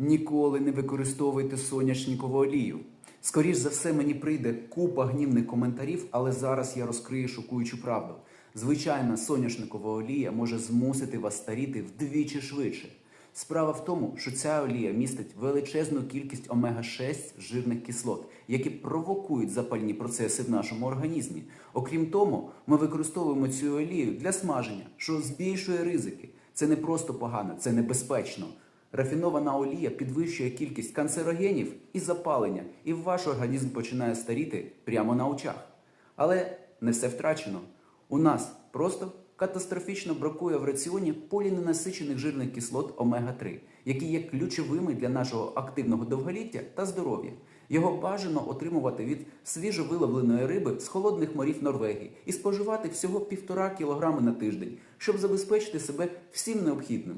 Ніколи не використовуйте соняшникову олію. Скоріш за все, мені прийде купа гнівних коментарів, але зараз я розкрию шокуючу правду. Звичайна соняшникова олія може змусити вас старіти вдвічі швидше. Справа в тому, що ця олія містить величезну кількість омега-6 жирних кислот, які провокують запальні процеси в нашому організмі. Окрім того, ми використовуємо цю олію для смаження, що збільшує ризики. Це не просто погано, це небезпечно. Рафінована олія підвищує кількість канцерогенів і запалення, і ваш організм починає старіти прямо на очах. Але не все втрачено. У нас просто катастрофічно бракує в раціоні поліненасичених жирних кислот омега-3, які є ключовими для нашого активного довголіття та здоров'я. Його бажано отримувати від свіжовиловленої риби з холодних морів Норвегії і споживати всього 1,5 кг на тиждень, щоб забезпечити себе всім необхідним.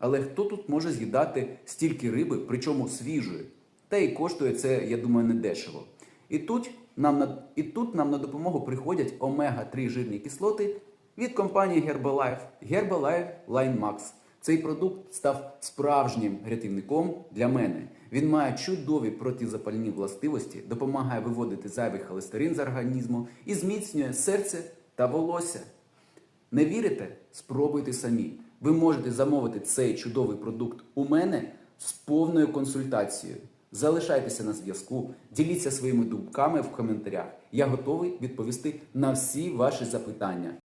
Але хто тут може з'їдати стільки риби, причому свіжої? Та й коштує це, я думаю, не дешево. І тут нам на, і тут нам на допомогу приходять омега-3 жирні кислоти від компанії Herbalife Herbalife Line Max. Цей продукт став справжнім рятівником для мене. Він має чудові протизапальні властивості, допомагає виводити зайвий холестерин з організму і зміцнює серце та волосся. Не вірите? Спробуйте самі. Ви можете замовити цей чудовий продукт у мене з повною консультацією. Залишайтеся на зв'язку, діліться своїми думками в коментарях. Я готовий відповісти на всі ваші запитання.